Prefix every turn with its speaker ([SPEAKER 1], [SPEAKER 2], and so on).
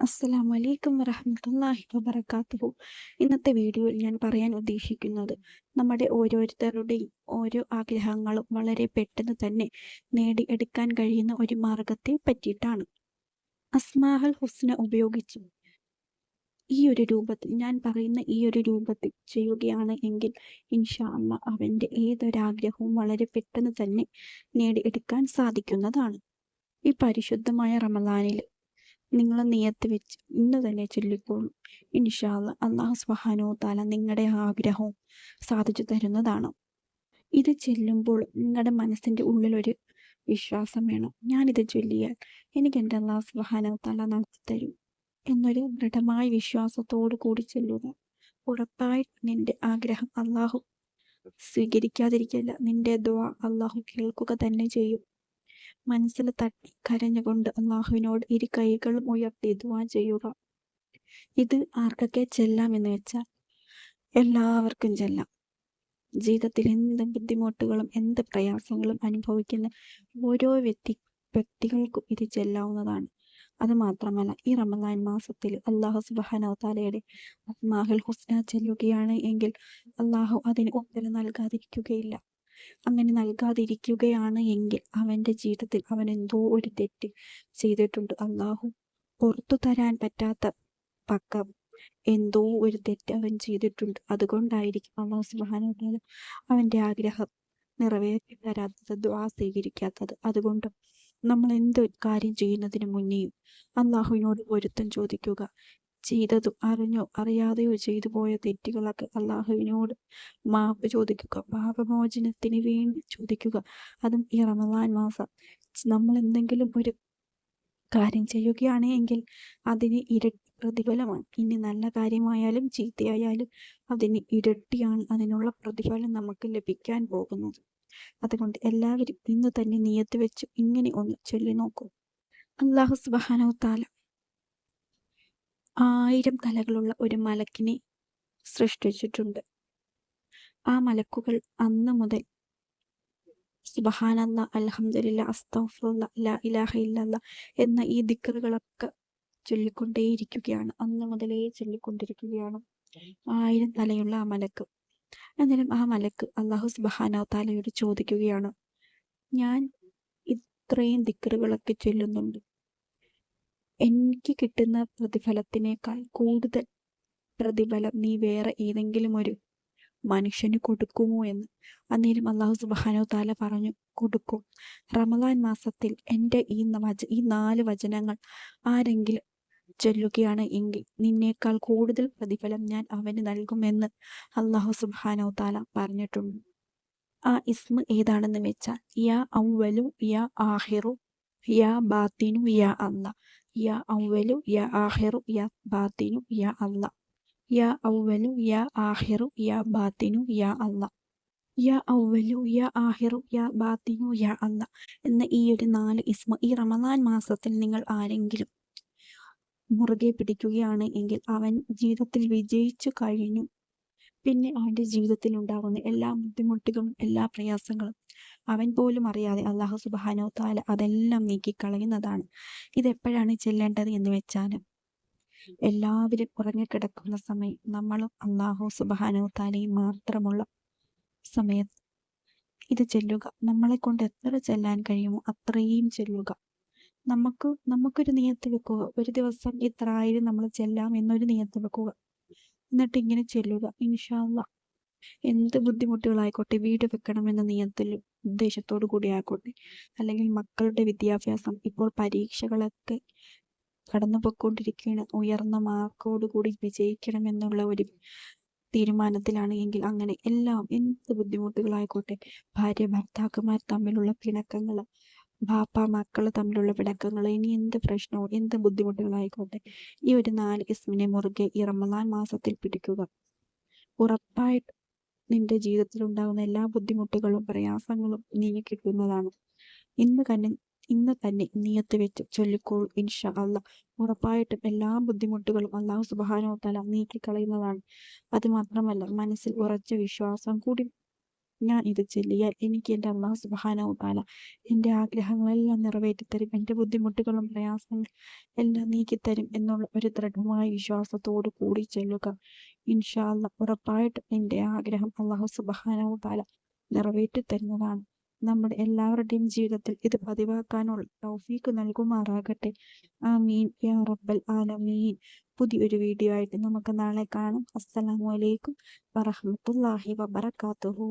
[SPEAKER 1] അസ്സലാമു അലൈക്കും വറഹ്മത്തുള്ളാഹി വബറകാതുഹു. ഇന്നത്തെ വീഡിയോയിൽ ഞാൻ പറയാൻ ഉദ്ദേശിക്കുന്നത് നമ്മുടെ ഓരോരുത്തരുടെയും ഓരോ ആഗ്രഹങ്ങളും വളരെ പെട്ടെന്ന് തന്നെ നേടിയെടുക്കാൻ കഴിയുന്ന ഒരു മാർഗത്തെ പറ്റിയിട്ടാണ്. അസ്മാഹൽ ഹുസ്ന ഉപയോഗിച്ച് ഈ ഒരു രൂപത്തിൽ ഞാൻ പറയുന്ന ഈ ഒരു രൂപത്തിൽ ചെയ്യുകയാണ് എങ്കിൽ ഇൻഷാ അവന്റെ ഏതൊരാഗ്രഹവും വളരെ പെട്ടെന്ന് തന്നെ നേടിയെടുക്കാൻ സാധിക്കുന്നതാണ്. ഈ പരിശുദ്ധമായ റമദാനിൽ നിങ്ങൾ നിയത്ത് വെച്ച് ഇന്ന് തന്നെ ചൊല്ലിക്കോളും. ഇൻഷാല്ല അള്ളാഹു സുബാനോ താല നിങ്ങളുടെ ആഗ്രഹവും സാധിച്ചു തരുന്നതാണ്. ഇത് ചെല്ലുമ്പോൾ നിങ്ങളുടെ മനസ്സിന്റെ ഉള്ളിലൊരു വിശ്വാസം വേണം. ഞാനിത് ചൊല്ലിയാൽ എനിക്ക് എന്റെ അള്ളാഹു സുബാനോ താല നടത്തി തരും. എന്നൊരു ദൃഢമായ വിശ്വാസത്തോടു കൂടി ചെല്ലുക. ഉറപ്പായി നിന്റെ ആഗ്രഹം അള്ളാഹു സ്വീകരിക്കാതിരിക്കില്ല. നിന്റെ ദ്വാ അള്ളാഹു കേൾക്കുക തന്നെ ചെയ്യും. മനസ്സിൽ തട്ടി കരഞ്ഞുകൊണ്ട് അള്ളാഹുവിനോട് ഇരു കൈകളും ഉയർത്തി ദുവാ ചെയ്യുക. ഇത് ആർക്കൊക്കെ ചെല്ലാം എന്ന് വെച്ചാൽ എല്ലാവർക്കും ചെല്ലാം. ജീവിതത്തിൽ എന്ത് ബുദ്ധിമുട്ടുകളും എന്ത് പ്രയാസങ്ങളും അനുഭവിക്കുന്ന ഓരോ വ്യക്തി വ്യക്തികൾക്കും ഇത് ചെല്ലാവുന്നതാണ്. അത് മാത്രമല്ല ഈ റമദാൻ മാസത്തിൽ അള്ളാഹു സുബാനവതാലയുടെ അസ്മാഹുൽ ഹുസ്ന ചെല്ലുകയാണ് എങ്കിൽ അള്ളാഹു അതിന് ഉത്തരം നൽകാതിരിക്കുകയില്ല. അങ്ങനെ നൽകാതിരിക്കുകയാണ് എങ്കിൽ അവന്റെ ജീവിതത്തിൽ അവൻ എന്തോ ഒരു തെറ്റ് ചെയ്തിട്ടുണ്ട്. അള്ളാഹു പുറത്തു തരാൻ പറ്റാത്ത പക്കം എന്തോ ഒരു തെറ്റ് അവൻ ചെയ്തിട്ടുണ്ട്. അതുകൊണ്ടായിരിക്കും അള്ളാഹു സുബാന അവന്റെ ആഗ്രഹം നിറവേറ്റി തരാത്തത് ദ്വാ സ്വീകരിക്കാത്തത്. അതുകൊണ്ട് നമ്മൾ എന്ത് കാര്യം ചെയ്യുന്നതിന് മുന്നേയും അള്ളാഹുവിനോട് പൊരുത്തം ചോദിക്കുക. ചെയ്തതും അറിഞ്ഞോ അറിയാതെയോ ചെയ്തു പോയ തെറ്റുകളൊക്കെ അള്ളാഹുവിനോട് മാപ്പ് ചോദിക്കുക പാപമോചനത്തിന് വേണ്ടി ചോദിക്കുക. അതും ഈ റമദാൻ മാസം. നമ്മൾ എന്തെങ്കിലും ഒരു കാര്യം ചെയ്യുകയാണ് എങ്കിൽ അതിന് ഇരട്ടി പ്രതിഫലമാണ്. ഇനി നല്ല കാര്യമായാലും ചീത്തയായാലും അതിന് ഇരട്ടിയാണ് അതിനുള്ള പ്രതിഫലം നമുക്ക് ലഭിക്കാൻ പോകുന്നത്. അതുകൊണ്ട് എല്ലാവരും ഇന്ന് തന്നെ നിയത്ത് വെച്ച് ഇങ്ങനെ ഒന്ന് ചൊല്ലി നോക്കൂ. അള്ളാഹു സുബാനോ താല ആയിരം തലകളുള്ള ഒരു മലക്കിനെ സൃഷ്ടിച്ചിട്ടുണ്ട്. ആ മലക്കുകൾ അന്ന് മുതൽ സുബഹാനല്ല അലഹമില്ല അസ്തഫുല്ല ലാ ഇലാഹ ഇല്ലല്ല എന്ന ഈ ദിക്കറുകളൊക്കെ ചൊല്ലിക്കൊണ്ടേയിരിക്കുകയാണ്. അന്ന് മുതലേ ചൊല്ലിക്കൊണ്ടിരിക്കുകയാണ്. ആയിരം തലയുള്ള ആ മലക്ക്. എന്നാലും ആ മലക്ക് അള്ളാഹു സുബഹാനോ താലയോട് ചോദിക്കുകയാണ് ഞാൻ ഇത്രയും ദിക്കറുകളൊക്കെ ചൊല്ലുന്നുണ്ട്. എനിക്ക് കിട്ടുന്ന പ്രതിഫലത്തിനേക്കാൾ കൂടുതൽ പ്രതിഫലം നീ വേറെ ഏതെങ്കിലും ഒരു മനുഷ്യന് കൊടുക്കുമോ എന്ന് അന്നേരം അള്ളാഹു സുബാനോ താല പറഞ്ഞു കൊടുക്കും. റമദാൻ മാസത്തിൽ എന്റെ ഈ വച ഈ നാല് വചനങ്ങൾ ആരെങ്കിലും ചൊല്ലുകയാണ് എങ്കിൽ നിന്നേക്കാൾ കൂടുതൽ പ്രതിഫലം ഞാൻ അവന് നൽകുമെന്ന് അള്ളാഹു സുബാനോ താല പറഞ്ഞിട്ടുണ്ട്. ആ ഇസ്മ ഏതാണെന്ന് വെച്ചാൽ യാ ഔവലു യാ ആഹിറു യാ ബാത്തിനു യാ അല്ല യാ ഔവലു യാ ആഹിറു യാ ബാത്തിനു യാ അല്ല യാ ഔവലു യാ ആഹിറു യാ ബാത്തിനു യാ അല്ല യാ ഔവലു യാ ആഹിറു യാ ബാത്തിനു യാ അല്ല എന്ന ഈ ഒരു നാല് ഇസ്മ ഈ റമദാൻ മാസത്തിൽ നിങ്ങൾ ആരെങ്കിലും മുറുകെ പിടിക്കുകയാണ് എങ്കിൽ അവൻ ജീവിതത്തിൽ വിജയിച്ചു കഴിഞ്ഞു. പിന്നെ അവന്റെ ജീവിതത്തിൽ ഉണ്ടാകുന്ന എല്ലാ ബുദ്ധിമുട്ടുകളും എല്ലാ പ്രയാസങ്ങളും അവൻ പോലും അറിയാതെ അള്ളാഹു സുബാനോ താല അതെല്ലാം നീക്കിക്കളയുന്നതാണ്. ഇതെപ്പോഴാണ് ചെല്ലേണ്ടത് എന്ന് വെച്ചാൽ എല്ലാവരും ഉറങ്ങിക്കിടക്കുന്ന സമയം നമ്മളും അള്ളാഹു സുബാനോ താലയും മാത്രമുള്ള സമയത്ത് ഇത് ചെല്ലുക. നമ്മളെ കൊണ്ട് എത്ര ചെല്ലാൻ കഴിയുമോ അത്രയും ചെല്ലുക. നമുക്ക് നമുക്കൊരു നിയത്ത് വെക്കുക. ഒരു ദിവസം ഇത്ര ആയിരം നമ്മൾ ചെല്ലാം എന്നൊരു നിയത്ത് വെക്കുക. എന്നിട്ട് ഇങ്ങനെ ചെല്ലുക. ഇൻഷാല്ല എന്ത് ബുദ്ധിമുട്ടുകളായിക്കോട്ടെ വീട് വെക്കണമെന്ന നിയത്തിൽ ഉദ്ദേശത്തോടു കൂടി ആയിക്കോട്ടെ. അല്ലെങ്കിൽ മക്കളുടെ വിദ്യാഭ്യാസം ഇപ്പോൾ പരീക്ഷകളൊക്കെ കടന്നു പോയിക്കൊണ്ടിരിക്കുകയാണ് ഉയർന്ന മാർക്കോട് കൂടി വിജയിക്കണം എന്നുള്ള ഒരു തീരുമാനത്തിലാണ് എങ്കിൽ അങ്ങനെ എല്ലാം എന്ത് ബുദ്ധിമുട്ടുകളായിക്കോട്ടെ. ഭാര്യ ഭർത്താക്കന്മാർ തമ്മിലുള്ള പിണക്കങ്ങൾ ബാപ്പ മക്കൾ തമ്മിലുള്ള പിണക്കങ്ങൾ ഇനി എന്ത് പ്രശ്നവും എന്ത് ബുദ്ധിമുട്ടുകളായിക്കോട്ടെ. ഈ ഒരു നാല് ഇസ്മിനെ മുറുകെ ഈ റമദാൻ മാസത്തിൽ പിടിക്കുക. ഉറപ്പായിട്ട് നിന്റെ ജീവിതത്തിൽ ഉണ്ടാകുന്ന എല്ലാ ബുദ്ധിമുട്ടുകളും പ്രയാസങ്ങളും നീ കിട്ടുന്നതാണ്. ഇന്ന് തന്നെ ഇന്ന് തന്നെ നീയത്ത് വെച്ച് ചൊല്ലിക്കോൾ ഇൻഷ അല്ല ഉറപ്പായിട്ടും എല്ലാ ബുദ്ധിമുട്ടുകളും അള്ളാഹു സുബാനോ തല നീക്കിക്കളയുന്നതാണ്. അത് മാത്രമല്ല മനസ്സിൽ ഉറച്ച വിശ്വാസം കൂടി ഞാൻ ഇത് ചൊല്ലിയാൽ എനിക്ക് എന്റെ അള്ളാഹു സുബാനോ തല എന്റെ ആഗ്രഹങ്ങളെല്ലാം നിറവേറ്റിത്തരും എന്റെ ബുദ്ധിമുട്ടുകളും പ്രയാസങ്ങളും എല്ലാം നീക്കിത്തരും എന്നുള്ള ഒരു ദൃഢമായ വിശ്വാസത്തോടു കൂടി ചൊല്ലുക. ഇൻഷാ ഉറപ്പായിട്ട് എന്റെ ആഗ്രഹം അള്ളാഹു സുബ്ഹാനഹു താല നിറവേറ്റി തരുന്നതാണ്. നമ്മുടെ എല്ലാവരുടെയും ജീവിതത്തിൽ ഇത് പതിവാക്കാനുള്ള തൗഫീക്ക് നൽകുമാറാകട്ടെ. ആമീൻ. യാ റബ്ബൽ ആലമീൻ. പുതിയൊരു വീഡിയോ ആയിട്ട് നമുക്ക് നാളെ കാണാം. അസ്സലാമു അലൈക്കും വറഹ്മത്തുള്ളാഹി വബറകാതുഹു.